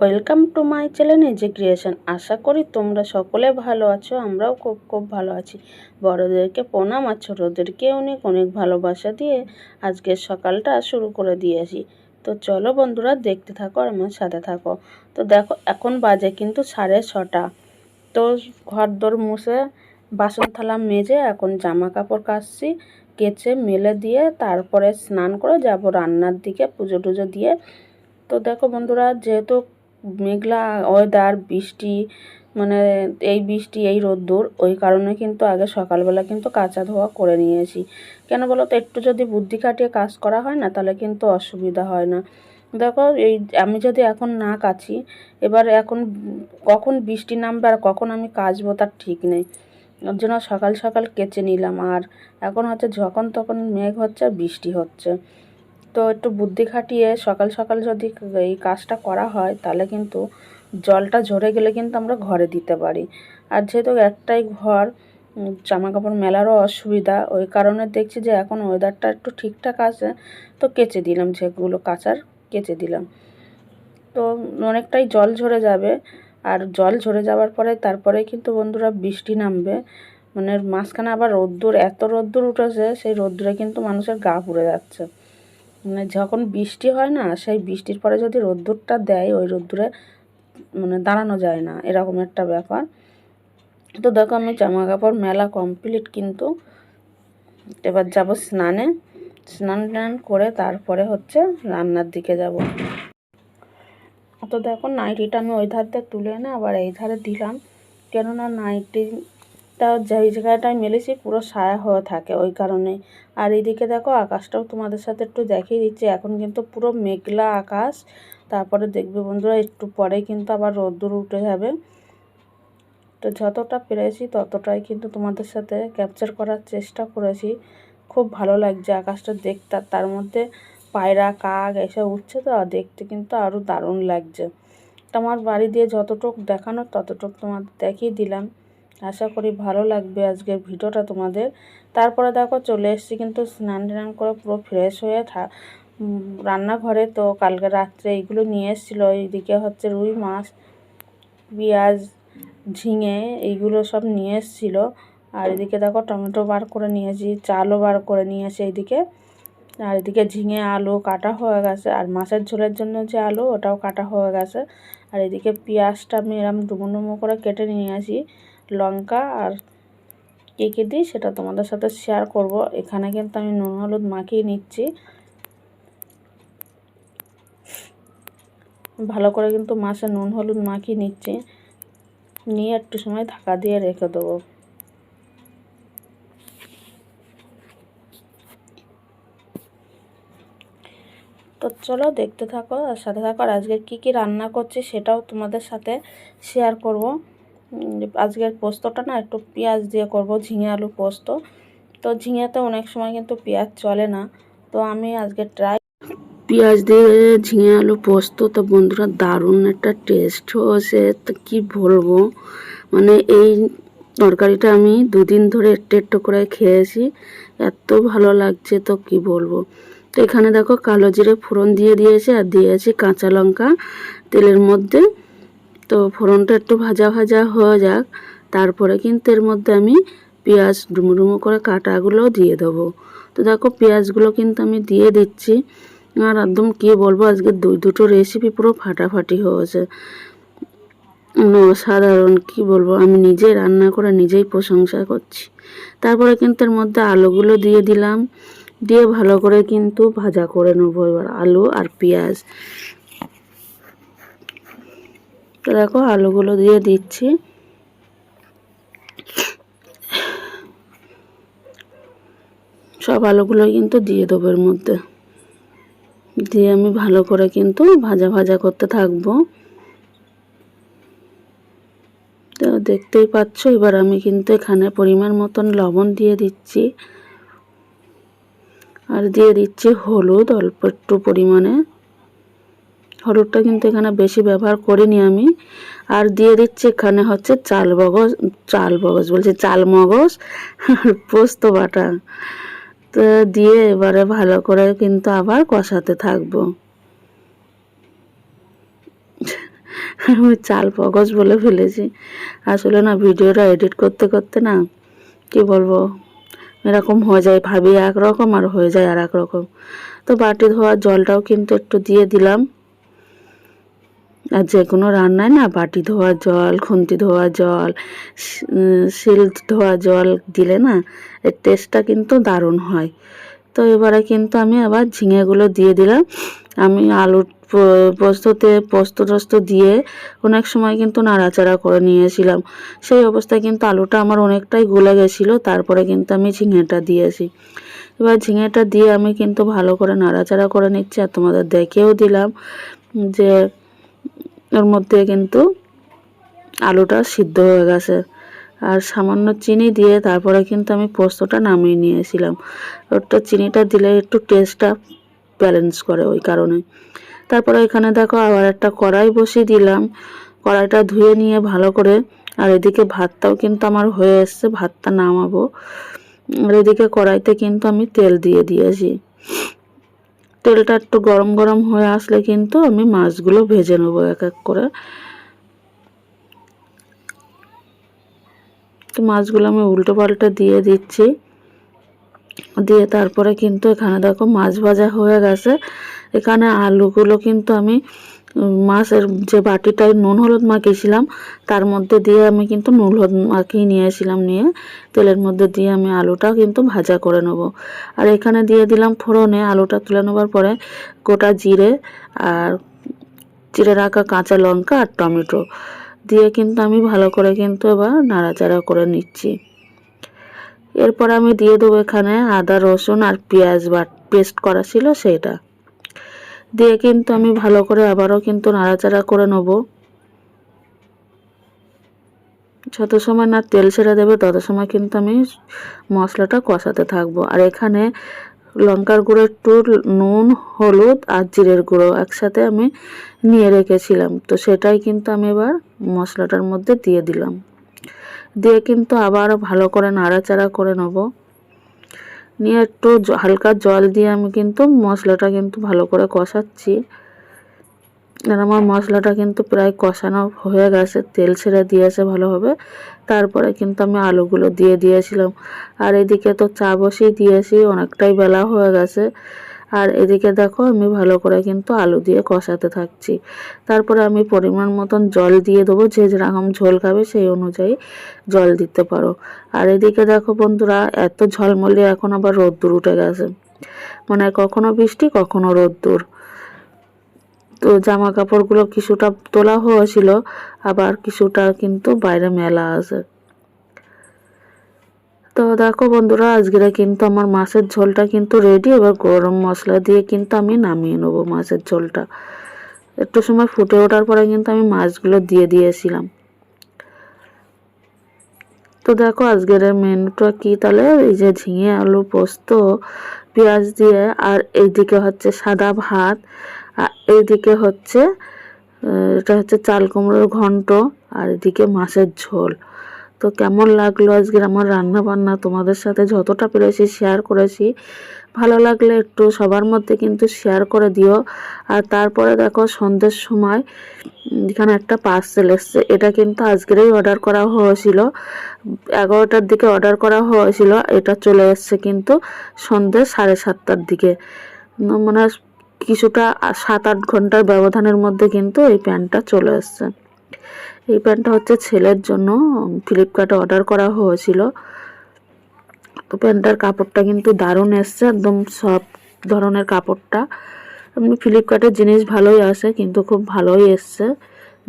Welcome to my channel নিজে creation আশা করি তোমরা সকলে ভালো আছো, আমরাও খুব খুব ভালো আছি। বড়োদেরকে প্রণাম আর ছোটোদেরকে অনেক অনেক ভালোবাসা দিয়ে আজকের সকালটা শুরু করে দিয়েছি তো চলো বন্ধুরা, দেখতে থাকো আর আমার সাথে থাকো। তো দেখো, এখন বাজে কিন্তু সাড়ে ছটা। তো ঘর দোর মুছে বাসন থালা মেজে এখন জামা কাপড় কাচছি, কেচে মেলে দিয়ে তারপরে স্নান করে যাব রান্নার দিকে পুজো টুজো দিয়ে। তো দেখো বন্ধুরা, যেহেতু মেঘলা ওয়েদার বৃষ্টি মানে এই বৃষ্টি, এই রোদ্দুর, ওই কারণে কিন্তু আগে সকালবেলা কিন্তু কাঁচা ধোয়া করে নিয়েছি। কেন বলো তো একটু যদি বুদ্ধি খাটিয়ে কাজ করা হয় না, তাহলে কিন্তু অসুবিধা হয় না। দেখো, এই আমি যদি এখন না কাছি এবার এখন কখন বৃষ্টি নামবে আর কখন আমি কাচবো তার ঠিক নেই। ওর জন্য সকাল সকাল কেচে নিলাম আর এখন হচ্ছে যখন তখন মেঘ হচ্ছে বৃষ্টি হচ্ছে। তো একটু বুদ্ধি খাটিয়ে সকাল সকাল যদি এই কাজটা করা হয় তাহলে কিন্তু জলটা ঝরে গেলে কিন্তু আমরা ঘরে দিতে পারি। আর যেহেতু একটাই ঘর জামা কাপড় মেলারও অসুবিধা, ওই কারণে দেখছি যে এখন ওয়েদারটা একটু ঠিকঠাক আছে। তো কেচে দিলাম, যেগুলো কাচার কেচে দিলাম। তো অনেকটাই জল ঝরে যাবে। আর জল ঝরে যাওয়ার পরে তারপরে কিন্তু বন্ধুরা বৃষ্টি নামবে। মানে মাঝখানে আবার রোদ্দুর, এত রোদ্দুর উঠেছে, সেই রোদ্দুরে কিন্তু মানুষের গা পুড়ে যাচ্ছে। মানে যখন বৃষ্টি হয় না, সেই বৃষ্টির পরে যদি রোদ্দুরটা দেয়, ওই রোদ্দুরে মানে দাঁড়ানো যায় না, এরকম একটা ব্যাপার। তো দেখো আমি জামা কাপড় মেলা কমপ্লিট কিন্তু এবার যাব স্নানে। স্নান টান করে তারপরে হচ্ছে রান্নার দিকে যাব। তো দেখো নাইটিটা আমি ওই ধার দিয়ে তুলে এনে আবার এই ধারে দিলাম। কেননা নাইটিটা যেই জায়গাটায় মেলেছি পুরো সায়া হয়ে থাকে ওই কারণে। আর এইদিকে দেখো আকাশটাও তোমাদের সাথে একটু দেখিয়ে দিচ্ছি। এখন কিন্তু পুরো মেঘলা আকাশ। তারপরে দেখবে বন্ধুরা একটু পরে কিন্তু আবার রোদ্দুর উঠে যাবে। তো যতটা পেরেছি ততটাই কিন্তু তোমাদের সাথে ক্যাপচার করার চেষ্টা করেছি। খুব ভালো লাগছে আকাশটা দেখতে। তার মধ্যে পায়রা, কাক এসব উঠছে তো দেখতে কিন্তু আরও দারুণ লাগছে। তো আমার বাড়ি দিয়ে যতটুক দেখানো ততটুক তোমাদের দেখিয়ে দিলাম। আশা করি ভালো লাগবে আজকের ভিডিওটা তোমাদের। তারপরে দেখো চলে এসেছি কিন্তু স্নান টান করে পুরো ফ্রেশ হয়ে থা রান্নাঘরে। তো কালকে রাত্রে এইগুলো নিয়ে এসেছিল। এইদিকে হচ্ছে রুই মাছ, পেঁয়াজ, ঝিঙে এইগুলো সব নিয়ে এসেছিল। আর এদিকে দেখো টমেটো বার করে নিয়েছি, চালও বার করে নিয়ে নিয়েছি এইদিকে। আর এদিকে ঝিঙে আলু কাটা হয়ে গেছে। আর মাছের ঝোলের জন্য যে আলু, ওটাও কাটা হয়ে গেছে। আর এদিকে পেঁয়াজটা আমি এরম ডুমো ডুমো করে কেটে নিয়ে আসি। লঙ্কা আর কে কে দিই সেটা তোমাদের সাথে শেয়ার করব। এখানে কিন্তু আমি নুন, হলুদ মাখিয়ে নিচ্ছি। ভালো করে কিন্তু মাছে নুন, হলুদ মাখিয়ে নিচ্ছি। নিয়ে একটু সময় ঢাকা দিয়ে রেখে দেবো। তো চলো দেখতে থাকো, আর সাথে থাকো। আর আজকে কী কী রান্না করছি সেটাও তোমাদের সাথে শেয়ার করব। আজকের পোস্তটা না একটু পেঁয়াজ দিয়ে করব, ঝিঙে আলু পোস্ত। তো ঝিঙেতে অনেক সময় কিন্তু পেঁয়াজ চলে না। তো আমি আজকে ট্রাই পেঁয়াজ দিয়ে ঝিঙে আলু পোস্ত। তো বন্ধুরা, দারুণ একটা টেস্ট হয়েছে। তো কী বলব? মানে এই তরকারিটা আমি দুদিন ধরে একটু একটু করে খেয়েছি। এত ভালো লাগছে তো কি বলব? তো এখানে দেখো কালো জিরে ফোড়ন দিয়ে দিয়েছে আর দিয়েছি কাঁচা লঙ্কা তেলের মধ্যে। তো ফোড়নটা একটু ভাজা ভাজা হয়ে যাক, তারপরে কিন্তু এর মধ্যে আমি পেঁয়াজ ডুমো ডুমো করে কাটাগুলোও দিয়ে দেবো। তো দেখো পেঁয়াজগুলো কিন্তু আমি দিয়ে দিচ্ছি। আর একদম কী বলব, আজকে দুই, দুটো রেসিপি পুরো ফাটাফাটি হয়েছে। মানে অসাধারণ, কি বলব, আমি নিজে রান্না করে নিজেই প্রশংসা করছি। তারপরে কিন্তু এর মধ্যে আলুগুলো দিয়ে দিলাম। দিয়ে ভালো করে কিন্তু ভাজা করে নেব এবার আলু আর পেঁয়াজ। তো দেখো আলুগুলো দিয়ে দিচ্ছি। সব আলুগুলো কিন্তু দিয়ে দেবো এর মধ্যে। দিয়ে আমি ভালো করে কিন্তু ভাজা ভাজা করতে থাকব। তো দেখতেই পাচ্ছ, এবার আমি কিন্তু এখানে পরিমাণ মতন লবণ দিয়ে দিচ্ছি। আর দিয়ে দিচ্ছি হলুদ, অল্প একটু পরিমাণে। হলুদটা কিন্তু এখানে বেশি ব্যবহার করিনি আমি। আর দিয়ে দিচ্ছি এখানে হচ্ছে চাল বগজ চাল বগজ বলছি, চাল মগজ আর পোস্ত বাটা। তো দিয়ে এবারে ভালো করে কিন্তু আবার কষাতে থাকব। আমি চাল মগজ বলে ফেলেছি। আসলে না, ভিডিওটা এডিট করতে করতে না, কি বলব? এরকম হয়ে যায়, ভাবি একরকম আর হয়ে যায় আর এক রকম তো বাটি ধোয়ার জলটাও কিন্তু একটু দিয়ে দিলাম। আর যে কোনো রান্নায় না বাটি ধোয়া জল, খুন্তি ধোয়া জল শিল ধোয়া জল দিলে না এর টেস্টটা কিন্তু দারুণ হয়। তো এবারে কিন্তু আমি আবার ঝিঙেগুলো দিয়ে দিলাম। আমি আলু পোস্ততে পোস্ত টোস্ত দিয়ে অনেক সময় কিন্তু নাড়াচাড়া করে নিয়েছিলাম। সেই অবস্থায় কিন্তু আলুটা আমার অনেকটাই গলে গেছিল, তারপরে কিন্তু আমি ঝিঙেটা দিয়েছি। এবার ঝিঙেটা দিয়ে আমি কিন্তু ভালো করে নাড়াচাড়া করে নিচ্ছি আর তোমাদের দেখেও দিলাম যে ওর মধ্যে কিন্তু আলুটা সিদ্ধ হয়ে গেছে। আর সামান্য চিনি দিয়ে তারপরে কিন্তু আমি পোস্তটা নামিয়ে নিয়েছিলাম। ওটা চিনিটা দিলে একটু টেস্টটা ব্যালেন্স করে ওই কারণে। তারপরে এখানে দেখো আবার একটা কড়াই বসিয়ে দিলাম। কড়াইটা ধুয়ে নিয়ে ভালো করে, আর এদিকে ভাতটাও কিন্তু আমার হয়ে এসছে, ভাতটা নামাবো। আর এদিকে কড়াইতে কিন্তু আমি তেল দিয়ে দিয়েছি। তেলটা একটু গরম গরম হয়ে আসলে কিন্তু আমি মাছগুলো ভেজে নেব এক এক করে। তো মাছগুলো আমি উল্টো পাল্টা দিয়ে দিচ্ছি। দিয়ে তারপরে কিন্তু এখানে দেখো মাছ ভাজা হয়ে গেছে। এখানে আলুগুলো কিন্তু আমি মাছের যে বাটিটায় নুন হলুদ মাখিয়েছিলাম, তার মধ্যে দিয়ে আমি কিন্তু নুন হলুদ মাখিয়ে নিয়েছিলাম নিয়ে, তেলের মধ্যে দিয়ে আমি আলুটা কিন্তু ভাজা করে নেব। আর এখানে দিয়ে দিলাম ফোড়নে আলুটা তুলে নেবার পরে গোটা জিরে আর চিড়ে রাখা কাঁচা লঙ্কা আর টমেটো দিয়ে কিন্তু আমি ভালো করে কিন্তু এবার নাড়াচাড়া করে নিচ্ছি। এরপর আমি দিয়ে দেবো এখানে আদা, রসুন আর পেঁয়াজ বাট, পেস্ট করা ছিল সেটা। দিয়ে কিন্তু আমি ভালো করে আবারও কিন্তু নাড়াচাড়া করে নেব। যত সময় না তেল ছেড়ে দেবে, তত সময় কিন্তু আমি মশলাটা কষাতে থাকব। আর এখানে লঙ্কার গুঁড়ো, একটু নুন, হলুদ আর জিরের গুঁড়ো একসাথে আমি নিয়ে রেখেছিলাম। তো সেটাই কিন্তু আমি এবার মশলাটার মধ্যে দিয়ে দিলাম। দিয়ে কিন্তু আবার ভালো করে নাড়াচাড়া করে নেব। নিয়ে একটু হালকা জল দিয়ে আমি কিন্তু মশলাটা কিন্তু ভালো করে কষাচ্ছি। আর আমার মশলাটা কিন্তু প্রায় কষানো হয়ে গেছে, তেল ছেড়ে দিয়েছে ভালোভাবে। তারপরে কিন্তু আমি আলুগুলো দিয়ে দিয়েছিলাম। আর এদিকে তো চা বসিয়ে দিয়েছি, অনেকটাই বেলা হয়ে গেছে। আর এদিকে দেখো আমি ভালো করে কিন্তু আলু দিয়ে কষাতে থাকছি। তারপরে আমি পরিমাণ মতন জল দিয়ে দেবো, যে যেরকম ঝোল খাবে সেই অনুযায়ী জল দিতে পারো। আর এদিকে দেখো বন্ধুরা, এত ঝলমলে এখন আবার রোদ্দুর উঠে গেছে। মানে কখনো বৃষ্টি, কখনো রোদ্দুর। তো জামা কাপড়গুলো কিছুটা তোলা হয়েছিল, আবার কিছুটা কিন্তু বাইরে মেলা আছে। তো দেখো বন্ধুরা, আজকের কিন্তু আমার মাছের ঝোলটা কিন্তু রেডি এবার গরম মশলা দিয়ে কিন্তু আমি নামিয়ে নেব মাছের ঝোলটা। একটু সময় ফুটে ওঠার পরে কিন্তু আমি মাছগুলো দিয়ে দিয়েছিলাম। তো দেখো, আজকের মেনুটা কি? তাহলে এই যে ঝিঙে, আলু, পোস্ত, পেঁয়াজ দিয়ে, আর এইদিকে হচ্ছে সাদা ভাত, আর এইদিকে হচ্ছে এটা হচ্ছে চাল কুমড়োর ঘন্ট, আর এদিকে মাছের ঝোল। তো কেমন লাগল আজকের আমার রান্না বান্না তোমাদের সাথে যতটা পেরেছি শেয়ার করেছি। ভালো লাগলে একটু সবার মধ্যে কিন্তু শেয়ার করে দিও। আর তারপরে দেখো সন্ধ্যের সময়, এখানে একটা পার্সেল এসছে। এটা কিন্তু আজকেরই অর্ডার করা হয়েছিল। এগারোটার দিকে অর্ডার করা হয়েছিল। এটা চলে এসছে কিন্তু সন্ধ্যে সাড়ে সাতটার দিকে। মানে কিছুটা সাত আট ঘণ্টার ব্যবধানের মধ্যে কিন্তু এই প্যান্টটা চলে এসছে। এই প্যান্টটা হচ্ছে ছেলের জন্য। ফ্লিপকার্টে অর্ডার করা হয়েছিল। তো প্যান্টটার কাপড়টা কিন্তু দারুণ এসছে, একদম সব ধরনের কাপড়টা। এমনি ফ্লিপকার্টের জিনিস ভালোই আসে, কিন্তু খুব ভালোই এসছে।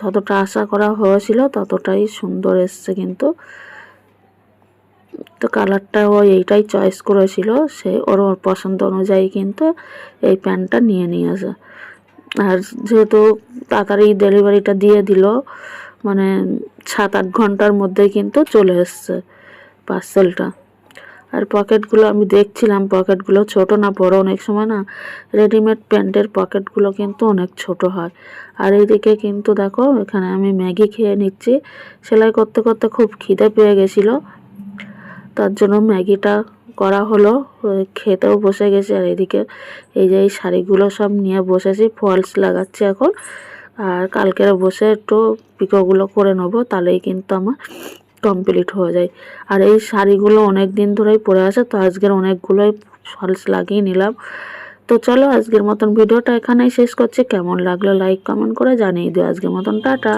যতটা আশা করা হয়েছিল, ততটাই সুন্দর এসছে কিন্তু। তো কালারটা ও এইটাই চয়েস করেছিল, সে ওর ওর পছন্দ অনুযায়ী কিন্তু এই প্যান্টটা নিয়ে নিয়েছে। আর যেহেতু তাড়াতাড়ি ডেলিভারিটা দিয়ে দিল মানে সাত আট ঘণ্টার মধ্যে কিন্তু চলে এসছে পার্সেলটা আর পকেটগুলো আমি দেখছিলাম পকেটগুলো ছোট না বড়, অনেক সময় না রেডিমেড প্যান্টের পকেটগুলো কিন্তু অনেক ছোট হয়। আর এইদিকে কিন্তু দেখো, এখানে আমি ম্যাগি খেয়ে নিচ্ছি। সেলাই করতে করতে খুব খিদে পেয়ে গেছিল। তার জন্য ম্যাগিটা করা হলো, খেতেও বসে গেছে। আর এদিকে এই যে এই শাড়িগুলো সব নিয়ে বসেছি, ফলস লাগাচ্ছি এখন। আর কালকের বসে একটু পিকোগুলো করে নেব, তাহলেই কিন্তু আমার কমপ্লিট হয়ে যায়। আর এই শাড়িগুলো অনেক দিন ধরেই পরে আছে, তো আজকের অনেকগুলোই ফলস লাগিয়ে নিলাম। তো চলো আজকের মতন ভিডিওটা এখানেই শেষ করছি। কেমন লাগল লাইক কমেন্ট করে জানিয়ে দিও। আজকের মতন টাটা।